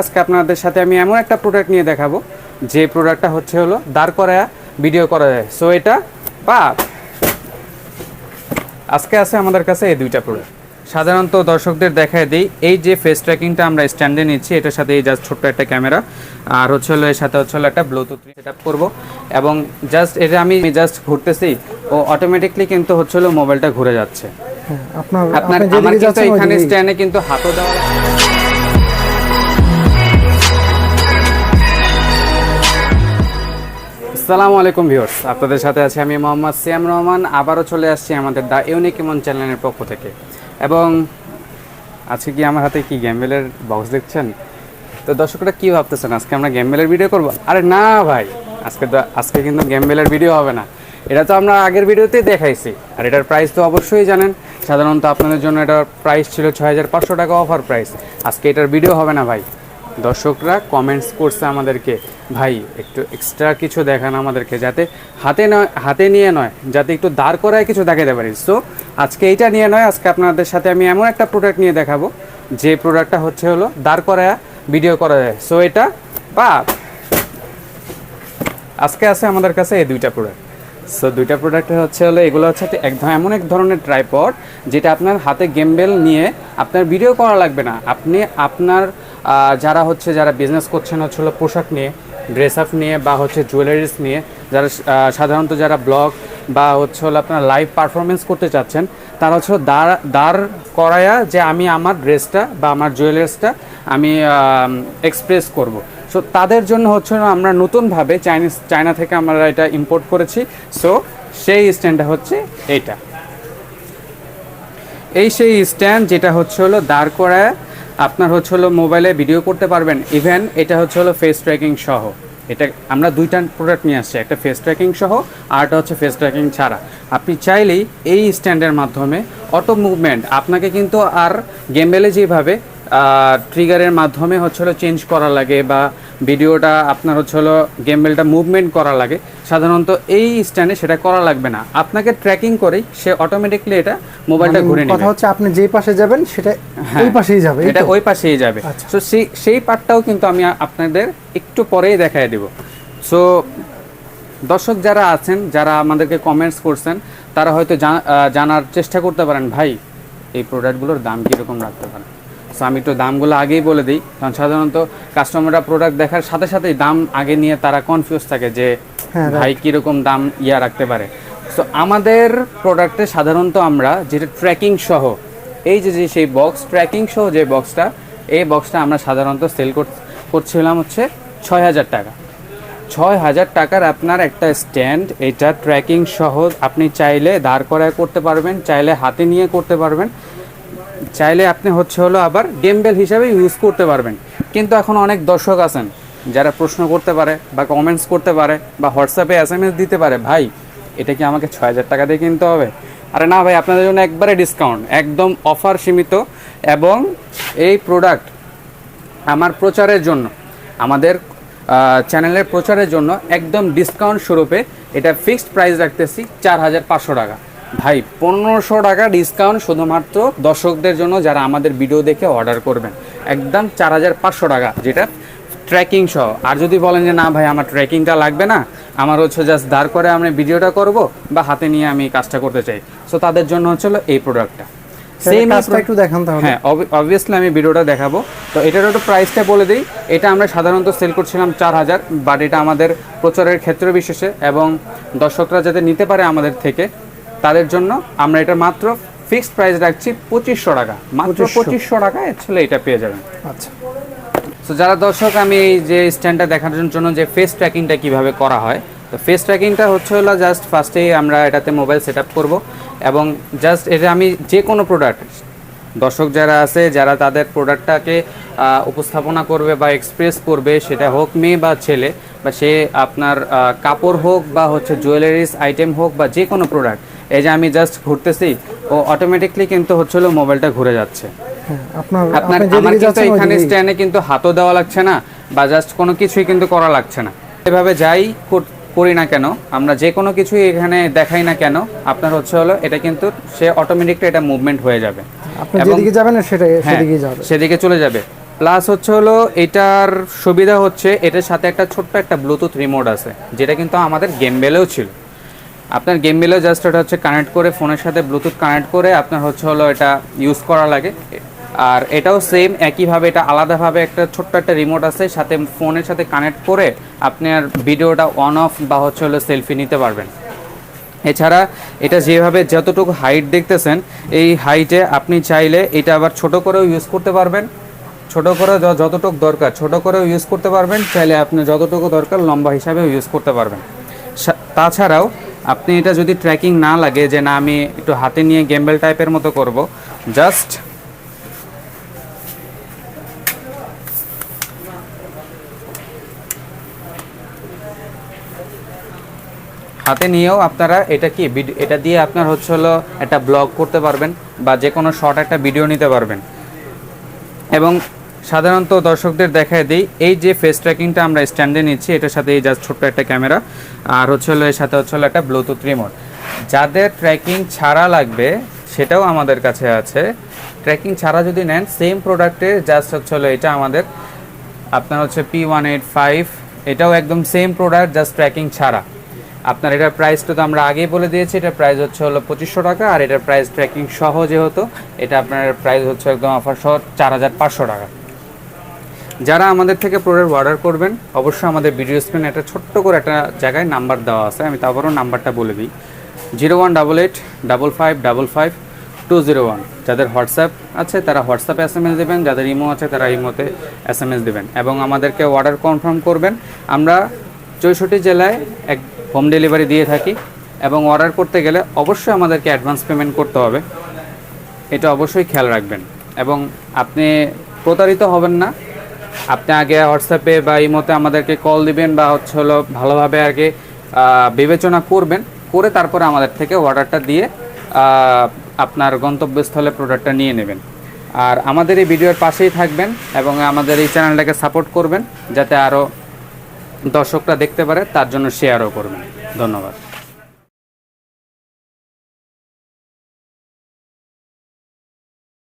আজকে আপনাদের সাথে আমি এমন একটা প্রোডাক্ট নিয়ে দেখাবো। যে প্রোডাক্টটা হচ্ছে হলো দাঁড় করা ভিডিও করা যায় সো এটা বা আজকে আছে আমাদের কাছে এই দুইটা প্রোডাক্ট সাধারণত দর্শকদের দেখায় দিই এই যে ফেস ট্র্যাকিংটা আমরা স্ট্যান্ডে নিচ্ছি এটার সাথে এই জাস্ট ছোট্ট একটা ক্যামেরা আর হচ্ছে হলো এর সাথে হচ্ছে হলো একটা ব্লুটুথ সেট আপ করব। এবং জাস্ট এটা আমি জাস্ট ঘুরতেছি ও অটোমেটিকলি কিন্তু হচ্ছে হলো মোবাইলটা ঘুরে যাচ্ছে। হ্যাঁ, আপনার আপনার আপনি আমার কিন্তু এখানে স্ট্যান্ডে কিন্তু হাতও দেওয়া আসসালামু আলাইকুম ভিউয়ার্স, আপনাদের সাথে আছি আমি মোহাম্মদ সিয়াম রহমান, আবারও চলে আসছি আমাদের দা ইউনিক ইমন চ্যানেলের পক্ষ থেকে। এবং আজকে কি আমার হাতে কি গেমবেলের বক্স দেখছেন? তো দর্শকরা কি ভাবতেছেন, আজকে আমরা গেমবেলের ভিডিও করব? আরে না ভাই, আজকে তো- আজকে কিন্তু গেমবেলের ভিডিও হবে না। এটা তো আমরা আগের ভিডিওতেই দেখাইছি, আর এটার প্রাইস তো অবশ্যই জানেন। সাধারণত আপনাদের জন্য এটার প্রাইস ছিল ছয় হাজার পাঁচশো টাকা অফার প্রাইস আজকে এটার ভিডিও হবে না ভাই। দর্শকরা কমেন্টস করছে আমাদেরকে, ভাই, একটু এক্সট্রা কিছু দেখান আমাদেরকে যাতে হাতে নয় হাতে নিয়ে নয়, যাতে একটু দাঁড় করায় কিছু দেখাতে পারি। সো আজকে এইটা নিয়ে নয়, আজকে আপনাদের সাথে আমি এমন একটা প্রোডাক্ট নিয়ে দেখাবো, যে প্রোডাক্টটা হচ্ছে হলো দাঁড় করায় ভিডিও করা যায়। সো এটা, বা, আজকে আছে আমাদের কাছে এই দুইটা প্রোডাক্ট সো দুইটা প্রোডাক্ট হচ্ছে হলো, এগুলো হচ্ছে এক এমন এক ধরনের ট্রাইপড যেটা আপনার হাতে গেমবেল নিয়ে আপনার ভিডিও করা লাগবে না। আপনি আপনার যারা হচ্ছে যারা বিজনেস করছেন হচ্ছে হলো পোশাক নিয়ে ড্রেস আপ নিয়ে বা হচ্ছে জুয়েলারিস নিয়ে, যারা সাধারণত যারা ব্লগ বা হচ্ছে হলো আপনার লাইভ পারফরমেন্স করতে চাচ্ছেন, তারা হচ্ছে দাঁড় দাঁড় করায়া যে আমি আমার ড্রেসটা বা আমার জুয়েলারিসটা আমি এক্সপ্রেস করব। সো তাদের জন্য হচ্ছে আমরা নতুনভাবে চাইনিজ চায়না থেকে আমরা এটা ইম্পোর্ট করেছি। সো সেই স্ট্যান্ডটা হচ্ছে এইটা। এই সেই স্ট্যান্ড যেটা হচ্ছে হলো দাঁড় করায় আপনার হচ্ছে হলো মোবাইলে ভিডিও করতে পারবেন। ইভেন এটা হচ্ছে হলো ফেস ট্র্যাকিং সহ। এটা আমরা দুইটা প্রোডাক্ট নিয়ে আসছি, একটা ফেস ট্র্যাকিং সহ, আর একটা হচ্ছে ফেস ট্র্যাকিং ছাড়া। আপনি চাইলেই এই স্ট্যান্ডের মাধ্যমে অটো মুভমেন্ট আপনাকে কিন্তু আর গেমবেলে যেভাবে ট্রিগারের মাধ্যমে হচ্ছে হলো চেঞ্জ করা লাগে বা ভিডিওটা আপনার হচ্ছে হলো গেমবেলটা মুভমেন্ট করা লাগে। সাধারণত এই স্ট্যান্ডে সেটা করা লাগবে না। আপনাকে ট্র্যাকিং করেই সে অটোমেটিকলি এটা মোবাইলটা মানে ঘুরে নেবে। কথা হচ্ছে আপনি যেই পাশে যাবেন সেটা হ্যাঁ, ওই পাশেই যাবে এটা ওই পাশেই যাবে। আচ্ছা। সো সেই সেই পার্টটাও কিন্তু আমি আপনাদের একটু পরেই দেখায় দেব। সো দর্শক যারা আছেন যারা আমাদেরকে কমেন্টস করছেন তারা হয়তো জানার চেষ্টা করতে পারেন ভাই এই প্রোডাক্টগুলোর দাম কীরকম রাখতে পারেন? সো আমি একটু দামগুলো আগেই বলে দিই। কারণ সাধারণত কাস্টমাররা প্রোডাক্ট দেখার সাথে সাথেই দাম আগে নিয়ে তারা কনফিউজ থাকে যে হ্যাঁ, ভাই কীরকম দাম ইয়া রাখতে পারে। সো আমাদের প্রোডাক্টে সাধারণত আমরা যেটা ট্র্যাকিং সহ এই যে যে সেই বক্স ট্র্যাকিং সহ যে বক্সটা এই বক্সটা আমরা সাধারণত সেল করছিলাম হচ্ছে ছয় হাজার টাকা। ছয় হাজার টাকার আপনার একটা স্ট্যান্ড এটা ট্র্যাকিং সহ আপনি চাইলে দাঁড় করায় করতে পারবেন চাইলে হাতে নিয়ে করতে পারবেন। চাইলে আপনি হচ্ছে হলো আবার গেমবেল হিসাবে ইউজ করতে পারবেন। কিন্তু এখন অনেক দর্শক আছেন যারা প্রশ্ন করতে পারে বা কমেন্টস করতে পারে বা হোয়াটসঅ্যাপে এস এম এস দিতে পারে, ভাই, এটা কি আমাকে ছয় হাজার টাকা দিয়ে কিনতে হবে? আরে না ভাই, আপনাদের জন্য একবারে ডিসকাউন্ট একদম অফার সীমিত এবং এই প্রোডাক্ট আমার প্রচারের জন্য, আমাদের চ্যানেলের প্রচারের জন্য একদম ডিসকাউন্ট স্বরূপে এটা ফিক্সড প্রাইস রাখতেছি চার হাজার পাঁচশো টাকা। ভাই পনেরোশো টাকা ডিসকাউন্ট শুধুমাত্র দর্শকদের জন্য যারা আমাদের ভিডিও দেখে অর্ডার করবেন। একদম চার হাজার পাঁচশো টাকা যেটা ট্র্যাকিং সহ। আর যদি বলেন যে না ভাই আমার ট্র্যাকিংটা লাগবে না আমার হচ্ছে জাস্ট দাঁড় করে আমি ভিডিওটা করব বা হাতে নিয়ে আমি কাজটা করতে চাই। সো তাদের জন্য হচ্ছে এই প্রোডাক্টটা Same একটু দেখান তাহলে। হ্যাঁ অবভিয়াসলি আমি ভিডিওটা দেখাবো। তো এটার একটু প্রাইসটা বলে দিই। এটা আমরা সাধারণত সেল করছিলাম চার হাজার বাট এটা আমাদের প্রচারের ক্ষেত্র বিশেষে এবং দর্শকরা যাতে নিতে পারে আমাদের থেকে তাদের জন্য আমরা এটা মাত্র ফিক্সড প্রাইস রাখছি পঁচিশশো টাকা। মাত্র পঁচিশশো। টাকায় আসলে এটা পেয়ে যাবেন। আচ্ছা। তো যারা দর্শক আমি এই যে স্ট্যান্ডটা দেখানোর জন্য যে ফেস ট্র্যাকিংটা কীভাবে করা হয় তো ফেস ট্র্যাকিংটা হচ্ছে হলো জাস্ট ফার্স্টেই আমরা এটাতে মোবাইল সেট আপ করব এবং জাস্ট এটা আমি যে কোনো প্রোডাক্ট দর্শক যারা আছে যারা তাদের প্রোডাক্টটাকে উপস্থাপনা করবে বা এক্সপ্রেস করবে সেটা হোক মেয়ে বা ছেলে বা সে আপনার কাপড় হোক বা হচ্ছে জুয়েলারিস আইটেম হোক বা যে কোনো প্রোডাক্ট এই যে আমি জাস্ট ঘুরতেছি ও অটোমেটিকলি কিন্তু হচ্ছে হলো মোবাইলটা ঘুরে যাচ্ছে। হ্যাঁ আপনার আপনার আমার কিন্তু এখানে। স্ট্যান্ডে কিন্তু হাতও দেওয়া লাগছে না বা জাস্ট কোনো কিছুই কিন্তু করা লাগছে না। এভাবে যাই করি না কেন আমরা যে কোনো কিছুই এখানে দেখাই না কেন আপনার হচ্ছে হলো এটা কিন্তু সে অটোমেটিকলি এটা মুভমেন্ট হয়ে যাবে। আপনি যেদিকে যাবেন সেটা হ্যাঁ, সেদিকেই যাবে। সেদিকে চলে যাবে। প্লাস হচ্ছে হলো এটার সুবিধা হচ্ছে এটার সাথে একটা ছোট্ট একটা ব্লুটুথ রিমোট আছে যেটা কিন্তু আমাদের গেম বেলেও ছিল। আপনার গেম মিলে জাস্ট এটা হচ্ছে কানেক্ট করে ফোনের সাথে ব্লুটুথ কানেক্ট করে আপনার হচ্ছে হলো এটা ইউজ করা লাগে। আর এটাও সেম একইভাবে এটা আলাদাভাবে একটা ছোট্ট একটা রিমোট আছে, সাথে ফোনের সাথে কানেক্ট করে আপনার ভিডিওটা অন অফ বা হচ্ছে হলো সেলফি নিতে পারবেন। এছাড়া এটা যেভাবে যতটুকু হাইট দেখতেছেন, এই হাইটে আপনি চাইলে এটা আবার ছোট করেও ইউজ করতে পারবেন। ছোট করে যতটুকু দরকার, ছোট করেও ইউজ করতে পারবেন, চাইলে আপনি যতটুকু দরকার লম্বা হিসাবেও ইউজ করতে পারবেন। তাছাড়াও আপনি এটা যদি ট্র্যাকিং না লাগে যে না, আমি একটু হাতে নিয়ে গেম্বেল টাইপের মতো করব জাস্ট হাতে নিয়েও আপনারা এটা কি এটা দিয়ে আপনার হচ্ছে হলো একটা ব্লগ করতে পারবেন বা যে কোনো শর্ট একটা ভিডিও নিতে পারবেন। এবং সাধারণত দর্শকদের দেখায় দিই, এই যে ফেস ট্র্যাকিংটা আমরা স্ট্যান্ডে নিচ্ছি, এটার সাথে এই জাস্ট ছোট্ট একটা ক্যামেরা আর হচ্ছে হলো, এর সাথে হচ্ছে হলো একটা ব্লুটুথ রিমোট যাদের ট্র্যাকিং ছাড়া লাগবে, সেটাও আমাদের কাছে আছে। ট্র্যাকিং ছাড়া যদি নেন সেম প্রোডাক্টের জাস্ট হচ্ছে হলো এটা আমাদের, আপনার হচ্ছে পি ওয়ান এইট ফাইভ এটাও একদম সেম প্রোডাক্ট জাস্ট ট্র্যাকিং ছাড়া। আপনার এটার প্রাইসটা তো আমরা আগেই বলে দিয়েছি, এটার প্রাইস হচ্ছে হলো পঁচিশশো টাকা, আর এটার প্রাইস ট্র্যাকিং সহ যেহেতু, এটা আপনার প্রাইস হচ্ছে একদম অফার সহ চার হাজার পাঁচশো টাকা। যারা আমাদের থেকে প্রোডাক্ট অর্ডার করবেন, অবশ্যই আমাদের ভিডিও স্ক্রিনে একটা ছোট্ট করে একটা জায়গায় নাম্বার দেওয়া আছে, আমি তারপরও নাম্বারটা বলে দিই। Zero one double eight double five double five two zero one. যাদের হোয়াটসঅ্যাপ আছে, তারা হোয়াটসঅ্যাপে এস এম এস দেবেন, যাদের ইমো আছে, তারা ইমোতে এস এম এস দেবেন এবং আমাদেরকে অর্ডার কনফার্ম করবেন। আমরা চৌষট্টি জেলায় এক হোম ডেলিভারি দিয়ে থাকি এবং অর্ডার করতে গেলে অবশ্যই আমাদেরকে অ্যাডভান্স পেমেন্ট করতে হবে। এটা অবশ্যই খেয়াল রাখবেন এবং আপনি প্রতারিত হবেন না। আপনি আগে হোয়াটসঅ্যাপে বা ইমোতে আমাদেরকে কল দিবেন বা হচ্ছে হলো ভালোভাবে আগে আহ, বিবেচনা করবেন করে তারপরে আমাদের থেকে অর্ডারটা দিয়ে আপনার গন্তব্যস্থলে প্রোডাক্টটা নিয়ে নেবেন। আর আমাদের এই ভিডিওর পাশেই থাকবেন এবং আমাদের এই চ্যানেলটাকে সাপোর্ট করবেন যাতে আরও দর্শকরা দেখতে পারে তার জন্য শেয়ারও করবেন। ধন্যবাদ।